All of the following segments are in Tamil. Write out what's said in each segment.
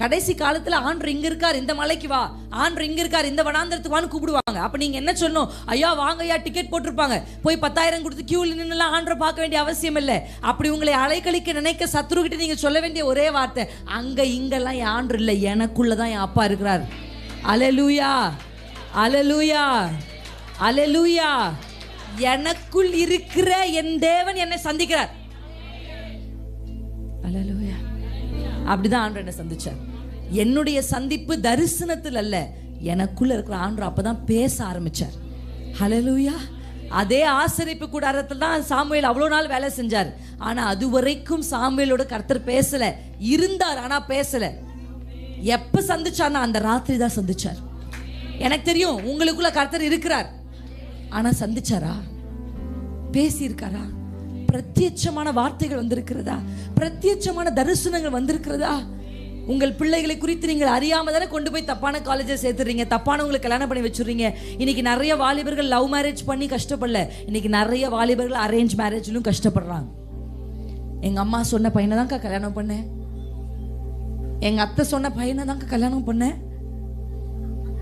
கடைசி காலத்தில் ஆண்டு இங்க இருக்கார் இந்த மலைக்கு வா. ஆண்டு இங்க இருக்கார் இந்த வனாந்திரத்துக்கு வான்னு கூப்பிடுவாங்க. அப்போ நீங்கள் என்ன சொல்லணும்? ஐயா வாங்க ஐயா டிக்கெட் போட்டிருப்பாங்க. போய் பத்தாயிரம் கொடுத்து கியூவில் நின்றுலாம் ஆண்டரை பார்க்க வேண்டிய அவசியம் இல்லை. அப்படி உங்களை அலைக்கழிக்க நினைக்க சத்ருகிட்ட நீங்கள் சொல்ல வேண்டிய ஒரே வார்த்தை அங்கே இங்கெல்லாம் என் ஆண்டு இல்லை எனக்குள்ளதான் என் அப்பா இருக்கிறார். அலலூயா அலலூயா அலலூயா. எனக்குள் இருக்கிற என் தேவன் என்னை சந்திக்கிறார். அப்படிதான் ஆண்டு என்னை சந்திச்சார். என்னுடைய சந்திப்பு தரிசனத்தில் அல்ல எனக்குள்ள இருக்கிற ஆண்டு அப்பதான் பேச ஆரம்பிச்சார். ஹலலூயா அதே ஆசரிப்பு கூடாரத்தில் தான் சாமுவேல் அவ்வளோ நாள் வேலை செஞ்சார். ஆனால் அது வரைக்கும் சாமுவேலோட கர்த்தர் பேசலை இருந்தார் ஆனால் பேசலை. எப்போ சந்திச்சார்னா அந்த ராத்திரி தான் சந்திச்சார். எனக்கு தெரியும் உங்களுக்குள்ள கர்த்தர் இருக்கிறார். ஆனால் சந்திச்சாரா? பேசியிருக்காரா? பிரத்யட்சமான வார்த்தைகள் வந்திருக்கிறதா? பிரத்யட்சமான தரிசனங்கள் வந்திருக்கிறதா? உங்கள் பிள்ளைகளை குறித்து நீங்கள் அறியாமல் தானே கொண்டு போய் தப்பான காலேஜை சேர்த்துறீங்க. தப்பானவங்களை கல்யாணம் பண்ணி வச்சுறீங்க. இன்னைக்கு நிறைய வாலிபர்கள் லவ் மேரேஜ் பண்ணி கஷ்டப்படல. இன்னைக்கு நிறைய வாலிபர்கள் அரேஞ்ச் மேரேஜ்லும் கஷ்டப்படுறாங்க. எங்கள் அம்மா சொன்ன பையனை தான்க்கா கல்யாணம் பண்ணேன் எங்கள் அத்தை சொன்ன பையனை தான்க்கா கல்யாணம் பண்ணேன்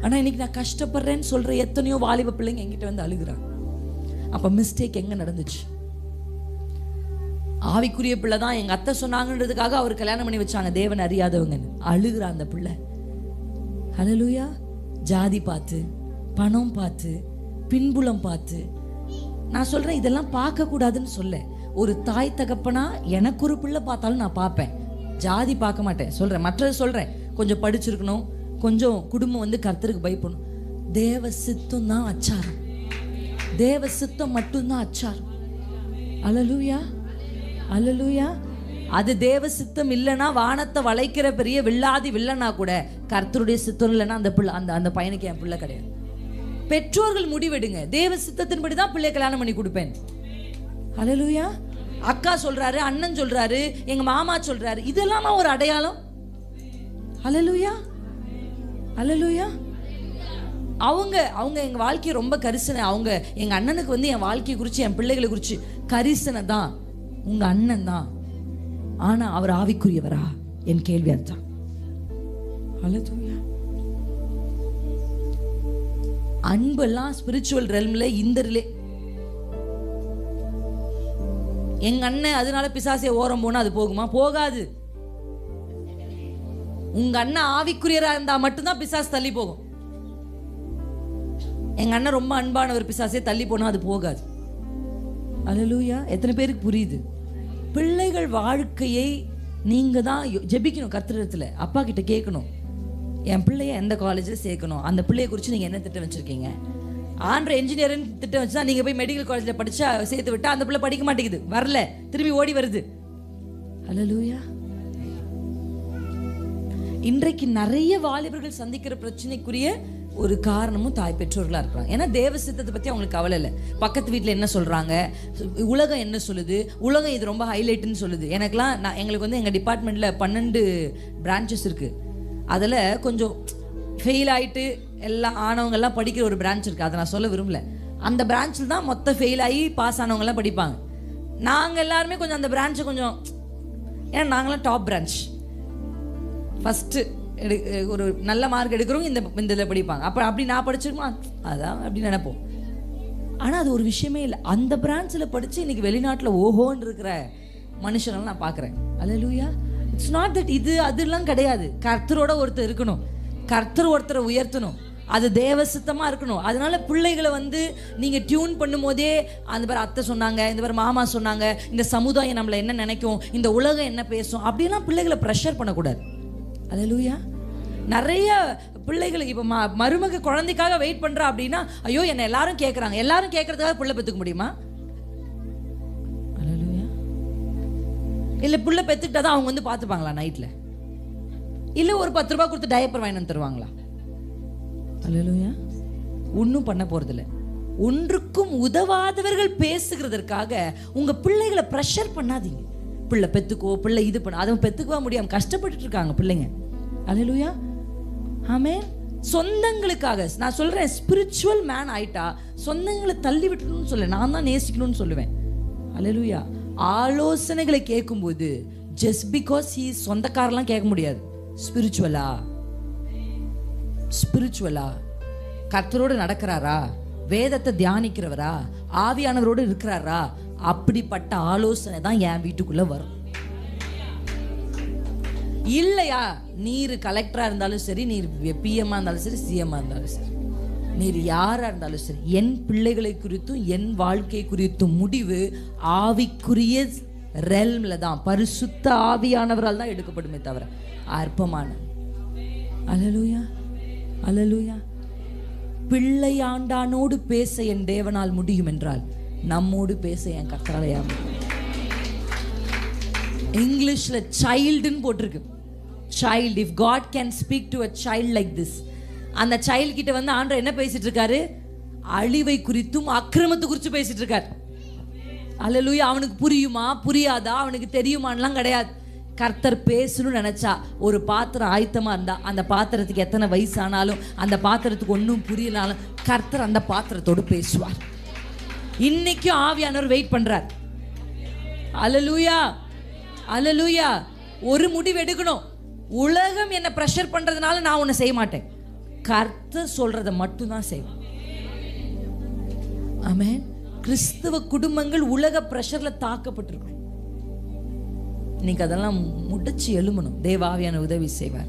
ஆனால் இன்னைக்கு நான் கஷ்டப்படுறேன்னு சொல்கிற எத்தனையோ வாலிப பிள்ளைங்க எங்கிட்ட வந்து அழுகிறாங்க. அப்போ மிஸ்டேக் எங்கே நடந்துச்சு? ஆவிக்குரிய பிள்ளை தான். எங்கள் அத்தை சொன்னாங்கன்றதுக்காக அவர் கல்யாணம் பண்ணி வச்சாங்க. தேவன் அறியாதவங்க. அழுகுறா அந்த பிள்ளை. அழலுயா ஜாதி பார்த்து பணம் பார்த்து பின்புலம் பார்த்து. நான் சொல்கிறேன் இதெல்லாம் பார்க்கக்கூடாதுன்னு சொல்ல. ஒரு தாய் தகப்பனா எனக்கு ஒரு பிள்ளை பார்த்தாலும் நான் பார்ப்பேன். ஜாதி பார்க்க மாட்டேன். சொல்கிறேன் மற்றது சொல்கிறேன் கொஞ்சம் படிச்சிருக்கணும். கொஞ்சம் குடும்பம் வந்து கர்த்தருக்கு பயப்படணும். தேவ சித்தம் தான் அச்சாரம். தேவ சித்தம் மட்டும்தான் அச்சாரம். அலலூயா அலலூயா அது தேவ சித்தம் இல்லைன்னா வானத்தை வளைக்கிற பெரிய வில்லாதி வில்லனா கூட கர்த்தருடைய சித்தம் இல்லைன்னா அந்த பிள்ளை அந்த அந்த பையனுக்கு என் பிள்ளை கிடையாது. பெற்றோர்கள் முடிவெடுங்க. தேவ சித்தத்தின்படி தான் பிள்ளை கல்யாணம் பண்ணி கொடுப்பேன். அலலூயா அக்கா சொல்றாரு அண்ணன் சொல்றாரு எங்க மாமா சொல்றாரு இதெல்லாமா ஒரு அடையாளம்? அலலூயா அலலூயா அவங்க அவங்க எங்க வாழ்க்கையை ரொம்ப கரிசனை அவங்க எங்க அண்ணனுக்கு வந்து என் வாழ்க்கையை குறித்து என் பிள்ளைகளை குறித்து கரிசனை தான். உங்க அண்ணன் தான். ஆனா அவர் ஆவிக்குரியவரா? என் கேள்வி அதுதான். அன்பெல்லாம் ஸ்பிரிச்சுவல் ரெல்ம்ல இந்த ரிலே எங்க அண்ணன் அதனால பிசாசிய ஓரம் போனா அது போகுமா? போகாது. உங்க அண்ணன் ஆவிக்குரியரா இருந்தா மட்டும்தான் பிசாசு தள்ளி போகும். எங்க அண்ணன் ரொம்ப அன்பானவர் பிசாசே தள்ளி போனா அது போகாது. அலலூயா எத்தனை பேருக்கு புரியுது? பிள்ளைகள் வாழ்க்கையை நீங்கள் தான் ஜெபிக்கணும் கத்திரத்துல அப்பா கிட்ட கேட்கணும். என் பிள்ளைய எந்த காலேஜில் சேர்க்கணும்? அந்த பிள்ளைய குறித்து நீங்கள் என்ன திட்டம் வச்சுருக்கீங்க? ஆண்ட்ர இன்ஜினியரிங் திட்டம் வச்சு தான் நீங்கள் போய் மெடிக்கல் காலேஜில் படித்தா சேர்த்து விட்டால் அந்த பிள்ளை படிக்க மாட்டேங்குது. வரல. திரும்பி ஓடி வருது. அலலூயா இன்றைக்கு நிறைய வாலிபர்கள் சந்திக்கிற பிரச்சனைக்குரிய ஒரு காரணமும் தாய் பெற்றோர்களாக இருக்கிறாங்க. ஏன்னா தேவ சித்தத்தை பற்றி அவங்களுக்கு கவலை இல்லை. பக்கத்து வீட்டில் என்ன சொல்கிறாங்க உலகம் என்ன சொல்லுது? உலகம் இது ரொம்ப ஹைலைட்டுன்னு சொல்லுது. எனக்குலாம் நான் எங்களுக்கு வந்து எங்கள் டிபார்ட்மெண்ட்டில் பன்னெண்டு பிரான்ச்சஸ் இருக்குது அதில் கொஞ்சம் ஃபெயில் ஆகிட்டு எல்லாம் ஆனவங்கள்லாம் படிக்கிற ஒரு பிரான்ச் இருக்குது அதை நான் சொல்ல விரும்பல. அந்த பிரான்ச்சில் தான் மொத்த ஃபெயில் ஆகி பாஸ் ஆனவங்கெல்லாம் படிப்பாங்க. நாங்கள் எல்லாருமே கொஞ்சம் அந்த பிரான்ச்சை கொஞ்சம் ஏன்னா நாங்களாம் டாப் பிரான்ச் ஃபஸ்ட்டு எடு ஒரு நல்ல மார்க் எடுக்கிறவங்க இந்த இந்த இதில் படிப்பாங்க. அப்போ அப்படி நான் படிச்சிருமா அதான் அப்படி நினைப்போம். ஆனால் அது ஒரு விஷயமே இல்லை. அந்த பிரான்ச்சில் படித்து இன்னைக்கு வெளிநாட்டில் ஓஹோன்னு இருக்கிற மனுஷனெல்லாம் நான் பார்க்குறேன் அல்லேலூயா. இட்ஸ் நாட் தட் இது அதெல்லாம் கிடையாது. கர்த்தரோட ஒருத்தர் இருக்கணும். கர்த்தர் ஒருத்தரை உயர்த்தணும். அது தேவ சுத்தமாக இருக்கணும். அதனால பிள்ளைகளை வந்து நீங்கள் டியூன் பண்ணும்போதே அந்த பேர் அத்தை சொன்னாங்க இந்த பேர் மாமா சொன்னாங்க இந்த சமுதாயம் நம்மளை என்ன நினைக்கும் இந்த உலகம் என்ன பேசும் அப்படியெல்லாம் பிள்ளைகளை ப்ரெஷர் பண்ணக்கூடாது. அலலூயா நிறைய பிள்ளைகளுக்கு இப்போ ம மருமக குழந்தைக்காக வெயிட் பண்ணுறா அப்படின்னா ஐயோ என்னை எல்லாரும் கேட்குறாங்க எல்லாரும் கேட்கறதுக்காக பிள்ளை பெற்றுக்க முடியுமா? இல்லை புள்ள பெற்றுக்கிட்டா தான் அவங்க வந்து பார்த்துப்பாங்களா நைட்டில் இல்லை ஒரு பத்து ரூபா கொடுத்து டயப்பர் வாங்கி வந்து தருவாங்களா? அல்லேலூயா ஒன்றும் பண்ண போகிறதில்ல ஒன்றுக்கும் உதவாதவர்கள் பேசுகிறதற்காக உங்கள் பிள்ளைகளை ப்ரெஷர் பண்ணாதீங்க. பிள்ளை பெற்றுக்கோ பிள்ளை இது பண்ண அதை பெற்றுக்கவா முடியாமல் கஷ்டப்பட்டுட்டு இருக்காங்க பிள்ளைங்க. அல்லேலூயா ஆமே சொந்தங்களுக்காக நான் சொல்கிறேன் ஸ்பிரிச்சுவல் மேன் ஆயிட்டா சொந்தங்களை தள்ளி விட்டுணும்னு சொல்ல நான் தான் நேசிக்கணும்னு சொல்லுவேன். அல்லேலூயா ஆலோசனைகளை கேட்கும்போது ஜஸ்ட் பிகாஸ் ஹீ சொந்தக்காரெல்லாம் கேட்க முடியாது. ஸ்பிரிச்சுவலா ஸ்பிரிச்சுவலா கர்த்தரோடு நடக்கிறாரா? வேதத்தை தியானிக்கிறவரா? ஆவியானவரோடு இருக்கிறாரா? அப்படிப்பட்ட ஆலோசனை தான் என் வீட்டுக்குள்ளே வரும். இல்லையா? நீர் கலெக்டரா இருந்தாலும் சரி நீர் பிஎம்மா இருந்தாலும் சரி சிஎம்மா இருந்தாலும் சரி. நீர் யாரா இருந்தாலும் சரி என் பிள்ளைகளை குறித்தும் என் வாழ்க்கை குறித்தும் முடிவு ஆவிக்குரிய ரெல்மில் தான். பரிசுத்த ஆவியானவரால் தான் எடுக்கப்படுமே தவிர அற்பமான. அலலூயா அலலூயா. பிள்ளை ஆண்டானோடு பேச என் தேவனால் முடியும் என்றால் நம்மோடு பேச என் கத்தராலையா இங்கிலீஷில் சைல்டுன்னு போட்டிருக்கு. Child if God can speak to a child like this அந்த சைல்டு கிட்ட வந்து ஆண்டவர் என்ன பேசிட்டு இருக்காரு? அழிவை குறித்தும் அக்கிரமத்தை குறித்து பேசிட்டு இருக்காரு. அல்லேலூயா அவனுக்கு புரியுமா? புரியாதா? அவனுக்கு தெரியுமான்லாம் கிடையாது. கர்த்தர் பேசணும்னு நினச்சா ஒரு பாத்திரம் ஆயத்தமாக இருந்தா அந்த பாத்திரத்துக்கு எத்தனை வயசானாலும் அந்த பாத்திரத்துக்கு ஒன்றும் புரியலனாலும் கர்த்தர் அந்த பாத்திரத்தோடு பேசுவார். இன்னைக்கும் ஆவியானவர் வெயிட் பண்ணுறார் அலலூயா அலலூயா ஒரு முடிவு எடுக்கணும். உலகம் என்ன ப்ரெஷர் பண்றதுனால நான் ஒன்று செய்ய மாட்டேன். கர்த்த சொல்றதை மட்டும்தான் செய்வேன். ஆமென் கிறிஸ்துவ குடும்பங்கள் உலக ப்ரெஷரில் தாக்கப்பட்டிருக்கும். இன்னைக்கு அதெல்லாம் முடிச்சு எழுமணும் தேவாவியான உதவி செய்வார்.